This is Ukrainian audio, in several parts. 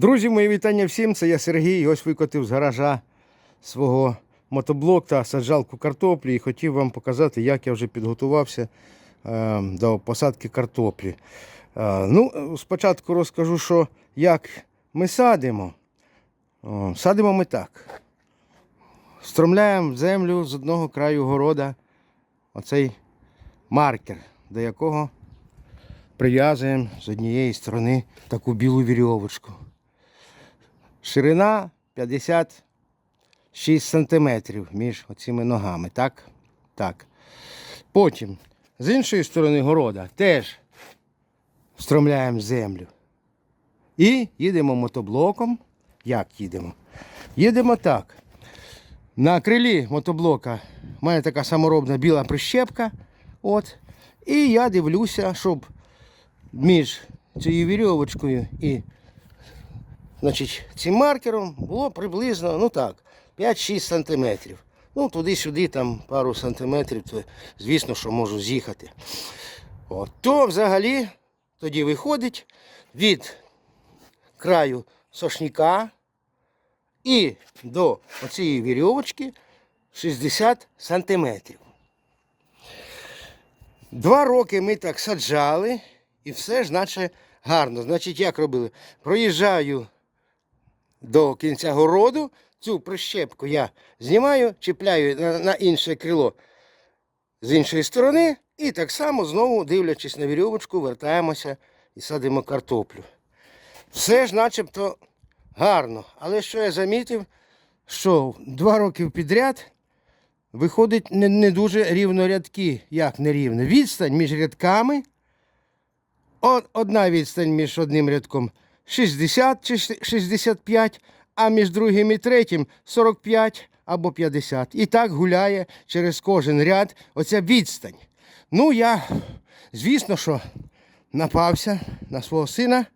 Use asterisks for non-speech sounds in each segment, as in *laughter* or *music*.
Друзі, мої вітання всім. Це я Сергій. Ось викотив з гаража свого мотоблок та саджалку картоплі і хотів вам показати, як я вже підготувався е, до посадки картоплі. Е, ну, спочатку розкажу, що як ми садимо. Садимо ми так. Стромляємо в землю з одного краю города оцей маркер, до якого прив'язуємо з однієї сторони таку білу вірьовочку. Ширина 56 сантиметрів між оціми ногами. Так? Так. Потім з іншої сторони города теж стромляємо в землю. І їдемо мотоблоком. Як їдемо? Їдемо так. На крилі мотоблока в мене така саморобна біла прищепка. От. І я дивлюся, щоб між цією вірьовочкою і значить, цим маркером було приблизно, ну так, 5-6 сантиметрів. Ну, туди-сюди, там пару сантиметрів, то звісно, що можу з'їхати. От. То взагалі тоді виходить від краю сошніка і до оцієї вірьовочки 60 сантиметрів. Два роки ми так саджали, і все ж наче гарно. Значить, як робили? Проїжджаю до кінця городу, цю прищепку я знімаю, чіпляю на, на інше крило з іншої сторони, і так само знову, дивлячись на вірьовочку, вертаємося і садимо картоплю. Все ж начебто гарно. Але що я замітив, що два роки підряд виходить не, не дуже рівно рядки. Як не рівно? Відстань між рядками. Одна відстань між одним рядком 60 чи 65, а між другим і третім 45 або 50. І так гуляє через кожен ряд оця відстань. Ну, я, звісно, що напався на свого сина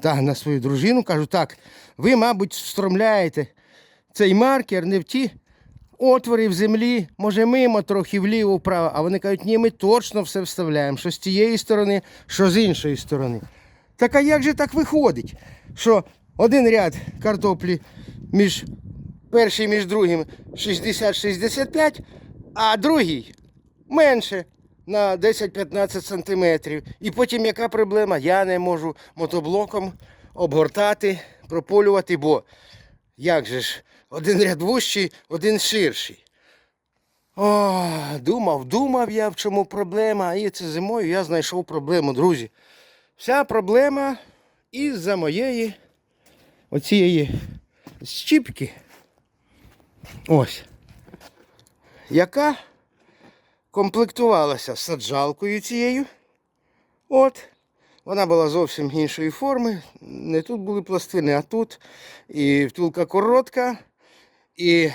та на свою дружину. Кажу, так, ви, мабуть, встромляєте цей маркер не в ті отвори в землі, може мимо трохи вліво, вправо. А вони кажуть, ні, ми точно все вставляємо, що з тієї сторони, що з іншої сторони. Так а як же так виходить? Що один ряд картоплі між перший між другим 60-65, а другий менше на 10-15 сантиметрів. І потім яка проблема? Я не можу мотоблоком обгортати, прополювати, бо як же ж, один ряд вущий, один ширший. О, думав, думав я, в чому проблема. І це зимою я знайшов проблему, друзі. Вся проблема із-за моєї оцієї щіпки. Ось. Яка комплектувалася саджалкою цією. От. Вона була зовсім іншої форми. Не тут були пластини, а тут. І втулка коротка. І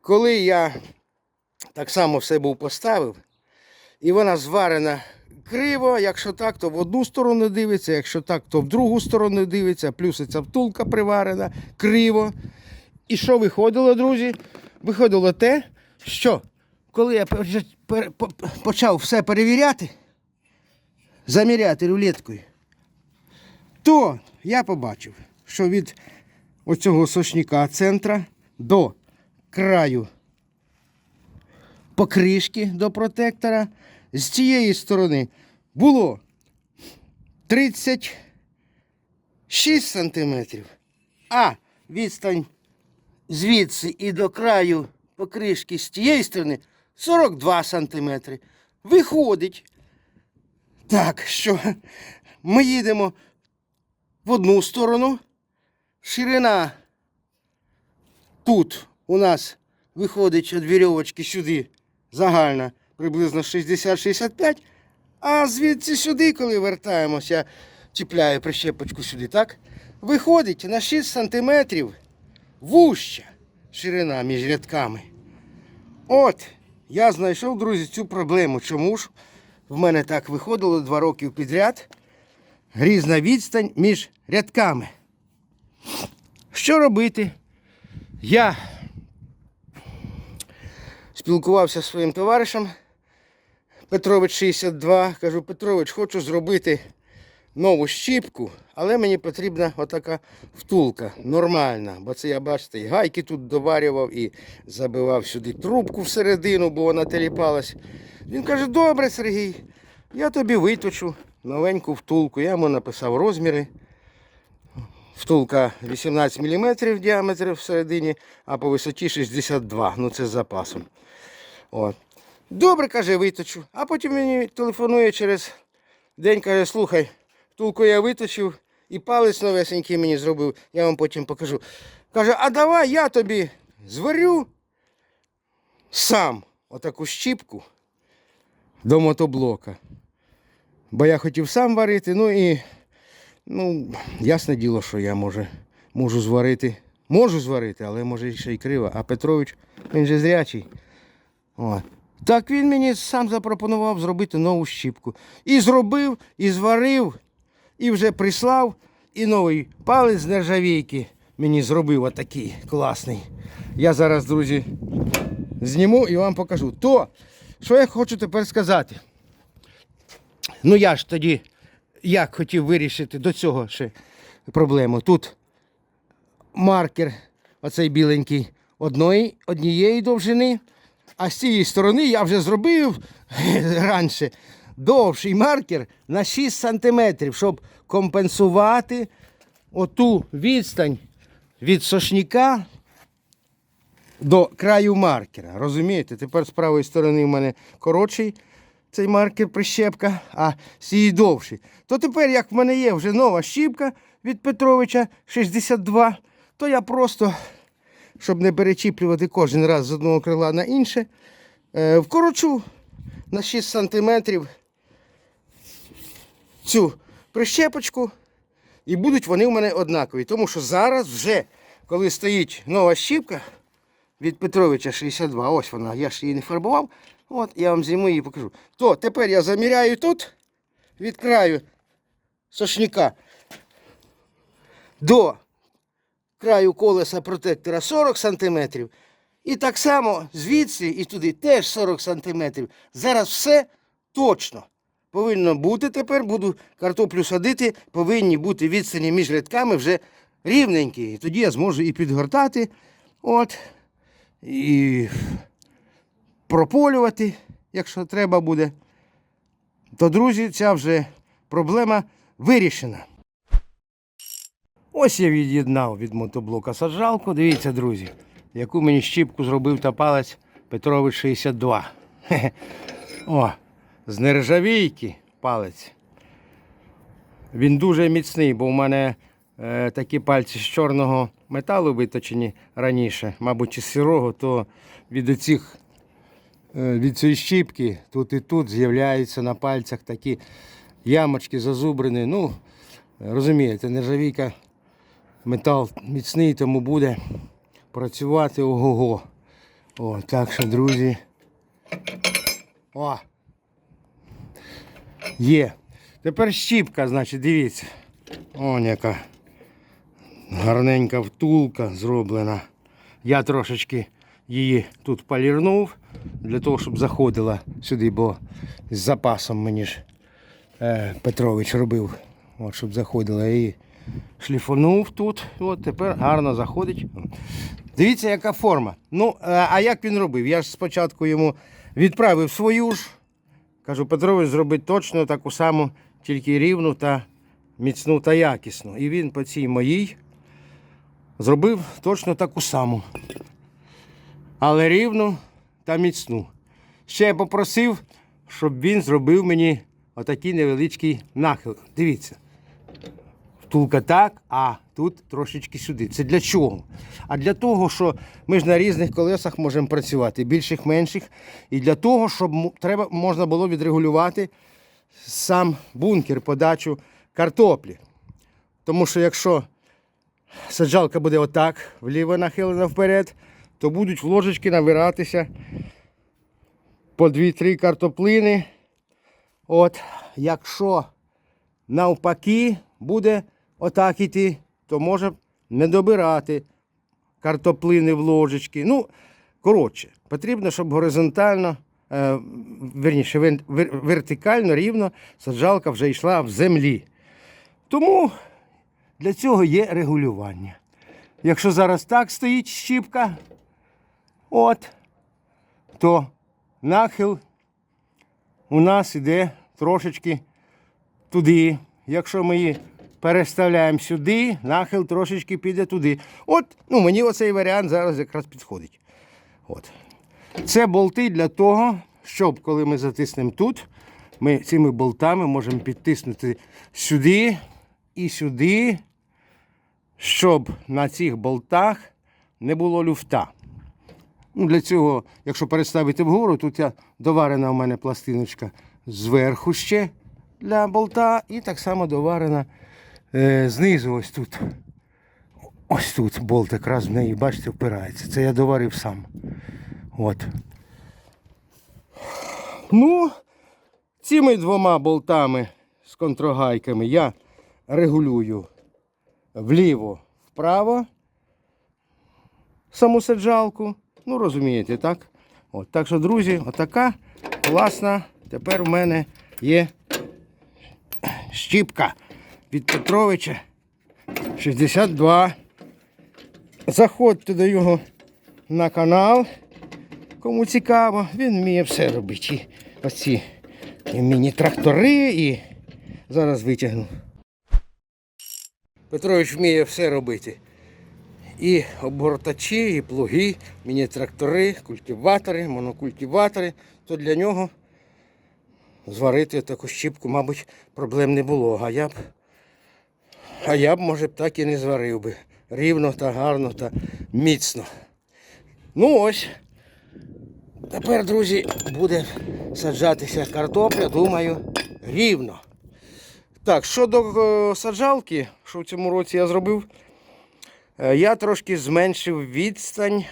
коли я так само все був поставив, і вона зварена криво, якщо так, то в одну сторону дивиться, якщо так, то в другу сторону дивиться, плюс ця втулка приварена криво. І що виходило, друзі? Виходило те, що коли я почав все перевіряти, заміряти рулеткою, то я побачив, що від оцього сошника центра до краю покришки до протектора з цієї сторони було 36 сантиметрів, а відстань звідси і до краю покришки з тієї сторони 42 сантиметри. Виходить так, що ми їдемо в одну сторону, ширина тут у нас виходить від вірьовочки сюди загальна приблизно 60-65, а звідси сюди, коли вертаємося, чіпляю прищепочку сюди, так? Виходить на 6 сантиметрів вуща ширина між рядками. От, я знайшов, друзі, цю проблему. Чому ж в мене так виходило два роки підряд різна відстань між рядками. Що робити? Я спілкувався зі своїм товаришем Петрович 62. Кажу, Петрович, хочу зробити нову щіпку, але мені потрібна отака втулка нормальна. Бо це я бачите, і гайки тут доварював і забивав сюди трубку всередину, бо вона теліпалась. Він каже: добре, Сергій, я тобі виточу новеньку втулку. Я йому написав розміри. Втулка 18 мм діаметр всередині, а по висоті 62 Ну це з запасом. От. Добре, каже, виточу. А потім мені телефонує через день, каже, слухай, втулку я виточив і палець новесенький мені зробив, я вам потім покажу. Каже, а давай я тобі зварю сам отаку щіпку до мотоблока. Бо я хотів сам варити, ну і Ну, ясне діло, що я може, можу зварити. Можу зварити, але може ще й криво. А Петрович, він же зрячий. О. Так він мені сам запропонував зробити нову щіпку. І зробив, і зварив, і вже прислав, і новий палець з нержавійки мені зробив отакий класний. Я зараз, друзі, зніму і вам покажу. То, що я хочу тепер сказати. Ну я ж тоді як хотів вирішити до цього ще проблему. Тут маркер, оцей біленький, одної, однієї довжини, а з цієї сторони я вже зробив *laughs* раніше довший маркер на 6 см, щоб компенсувати оту відстань від сошніка до краю маркера. Розумієте? Тепер з правої сторони в мене коротший цей маркер прищепка, а з цієї довший. То тепер, як в мене є вже нова щіпка від Петровича 62, то я просто, щоб не перечіплювати кожен раз з одного крила на інше, е, вкорочу на 6 сантиметрів цю прищепочку, і будуть вони в мене однакові. Тому що зараз вже, коли стоїть нова щіпка від Петровича 62, ось вона, я ж її не фарбував. От я вам зніму її покажу. То тепер я заміряю тут від краю сошника до краю колеса протектора 40 см. І так само звідси і туди теж 40 см. Зараз все точно повинно бути тепер. Буду картоплю садити, повинні бути відстані між рядками вже рівненькі. І тоді я зможу і підгортати. От. І прополювати, якщо треба буде. То, друзі, ця вже проблема вирішена. Ось я від'єднав від мотоблока саджалку. Дивіться, друзі, яку мені щіпку зробив та палець Петрович 62. Хе-хе. *laughs* О, з нержавійки палець. Він дуже міцний, бо в мене е, такі пальці з чорного металу виточені раніше, мабуть, із сирого, то від оцих Е, від цієї щіпки тут і тут з'являються на пальцях такі ямочки зазубрені. Ну, розумієте, нержавійка, метал міцний, тому буде працювати ого-го. О, так що, друзі. О! Є. Тепер щіпка, значить, дивіться. О, яка гарненька втулка зроблена. Я трошечки її тут полірнув для того, щоб заходила сюди, бо з запасом мені ж е, Петрович робив, от, щоб заходила і шліфонув тут. От тепер гарно заходить. Дивіться, яка форма. Ну, е, а як він робив? Я ж спочатку йому відправив свою ж. Кажу, Петрович зробить точно таку саму, тільки рівну та міцну та якісну. І він по цій моїй зробив точно таку саму. Але рівну та міцну. Ще я попросив, щоб він зробив мені отакий невеличкий нахил. Дивіться. Втулка так, а тут трошечки сюди. Це для чого? А для того, що ми ж на різних колесах можемо працювати, більших, менших. І для того, щоб треба, можна було відрегулювати сам бункер, подачу картоплі. Тому що якщо саджалка буде отак, вліво нахилена вперед, то будуть в ложечки набиратися по 2-3 картоплини. От, якщо навпаки буде отак іти, то може не добирати картоплини в ложечки. Ну, коротше, потрібно, щоб горизонтально, е, верніше, вер- вер- вертикально, рівно саджалка вже йшла в землі. Тому для цього є регулювання. Якщо зараз так стоїть щіпка, от, то нахил у нас іде трошечки туди. Якщо ми її переставляємо сюди, нахил трошечки піде туди. От, ну мені оцей варіант зараз якраз підходить. От. Це болти для того, щоб коли ми затиснемо тут, ми цими болтами можемо підтиснути сюди і сюди, щоб на цих болтах не було люфта. Ну, для цього, якщо переставити вгору, тут я доварена у мене пластиночка зверху ще для болта, і так само доварена знизу ось тут. Ось тут болт якраз в неї, бачите, впирається. Це я доварив сам. От. Ну, цими двома болтами з контрогайками я регулюю вліво, вправо саму саджалку. Ну, розумієте, так? От, так що, друзі, отака класна. Тепер в мене є щіпка від Петровича 62. Заходьте до його на канал. Кому цікаво, він вміє все робити. Оці міні-трактори і зараз витягну. Петрович вміє все робити. І обгортачі, і плуги, міні-трактори, культиватори, монокультиватори. То для нього зварити таку щіпку, мабуть, проблем не було. А я б, а я б, може б, так і не зварив би. Рівно та гарно та міцно. Ну ось. Тепер, друзі, буде саджатися картопля, думаю, рівно. Так, щодо е, саджалки, що в цьому році я зробив, е, я трошки зменшив відстань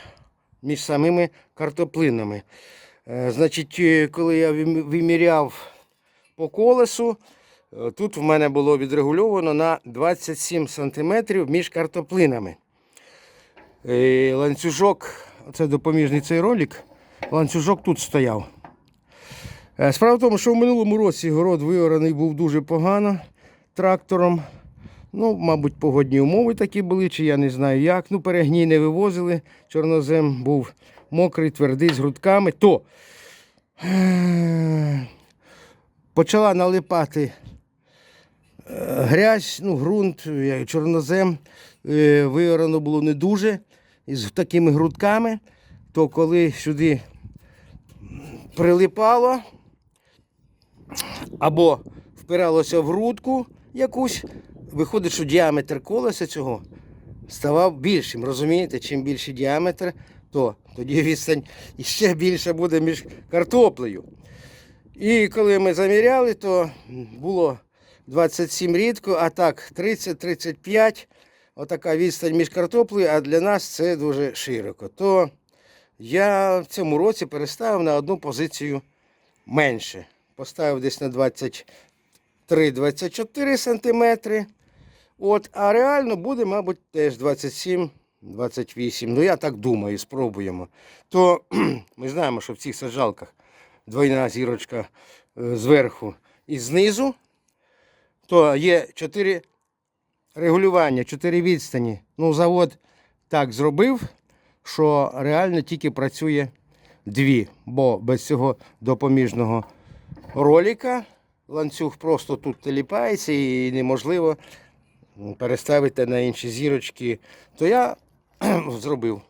між самими картоплинами. Е, Значить, коли я виміряв по колесу, тут в мене було відрегульовано на 27 см між картоплинами. Е, Ланцюжок, це допоміжний цей ролик, ланцюжок тут стояв. Е, Справа в тому, що в минулому році город виораний був дуже погано трактором. Ну, мабуть, погодні умови такі були, чи я не знаю як. Ну, перегній не вивозили. Чорнозем був мокрий, твердий, з грудками. То е, почала налипати е, грязь, ну, ґрунт, чорнозем. Е, Виорано було не дуже. З такими грудками, то коли сюди прилипало або впиралося в грудку якусь, виходить, що діаметр колеса цього ставав більшим. Розумієте, чим більший діаметр, то тоді відстань ще більша буде між картоплею. І коли ми заміряли, то було 27 рідко, а так 30-35. Отака відстань між картоплею, а для нас це дуже широко. То я в цьому році переставив на одну позицію менше. Поставив десь на 23-24 сантиметри. От, а реально буде, мабуть, теж 27-28. Ну, я так думаю, спробуємо. То *clears throat* ми знаємо, що в цих саджалках двойна зірочка е, зверху і знизу. То є 4 регулювання, 4 відстані. Ну, завод так зробив, що реально тільки працює дві, бо без цього допоміжного ролика ланцюг просто тут теліпається і неможливо переставити на інші зірочки. То я *clears throat* зробив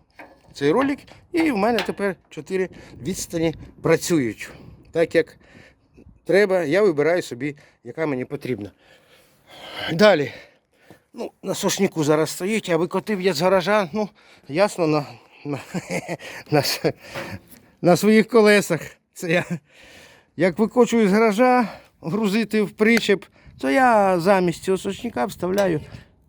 цей ролик, і в мене тепер 4 відстані працюють. Так як треба, я вибираю собі, яка мені потрібна. Далі. Ну, на сошнику зараз стоїть, а викотив я з гаража, ну, ясно, на, на, *laughs* на, на своїх колесах. Це я, як викочую з гаража, грузити в причеп, то я замість цього сошника вставляю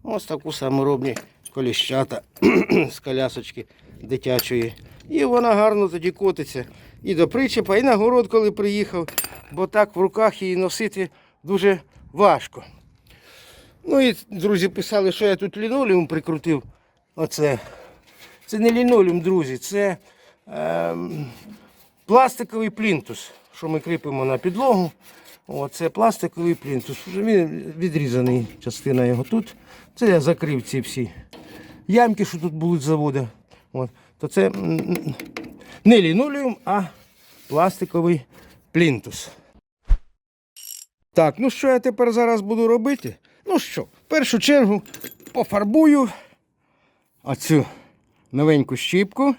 ось таку саморобні коліщата *clears throat* з колясочки дитячої. І вона гарно тоді котиться і до причепа, і на город, коли приїхав, бо так в руках її носити дуже важко. Ну і друзі писали, що я тут лінолеум прикрутив. Оце. Це не лінолеум, друзі, це ем, пластиковий плінтус, що ми кріпимо на підлогу. О, це пластиковий плінтус. Вже Він відрізаний, частина його тут. Це я закрив ці всі ямки, що тут були з заводу. От. То це не лінолеум, а пластиковий плінтус. Так, ну що я тепер зараз буду робити? Ну що, в першу чергу пофарбую оцю новеньку щіпку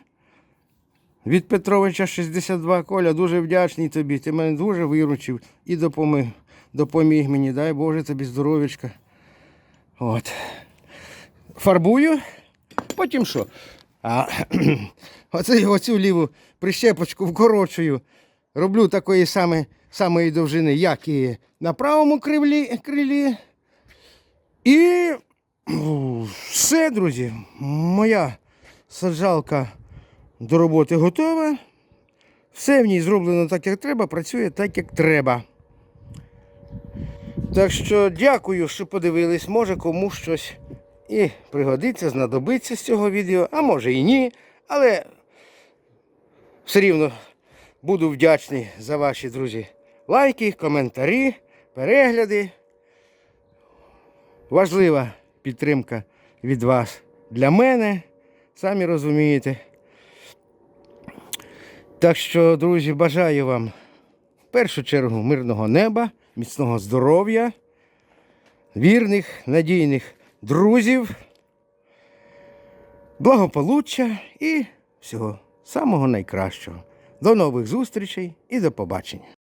від Петровича 62. Коля, дуже вдячний тобі. Ти мене дуже виручив і допоміг, допоміг мені. Дай Боже тобі здоров'ячка. От. Фарбую. Потім що? А, *clears throat* оце, оцю ліву прищепочку вкорочую. Роблю такої саме, самої довжини, як і на правому крилі. крилі. І *clears throat* все, друзі. Моя саджалка до роботи готова. Все в ній зроблено так, як треба, працює так, як треба. Так що дякую, що подивились. Може кому щось і пригодиться, знадобиться з цього відео, а може і ні. Але все рівно буду вдячний за ваші друзі. Лайки, коментарі, перегляди. Важлива підтримка від вас для мене, самі розумієте. Так що, друзі, бажаю вам в першу чергу мирного неба, міцного здоров'я, вірних, надійних друзів, благополуччя і всього самого найкращого. До нових зустрічей і до побачення.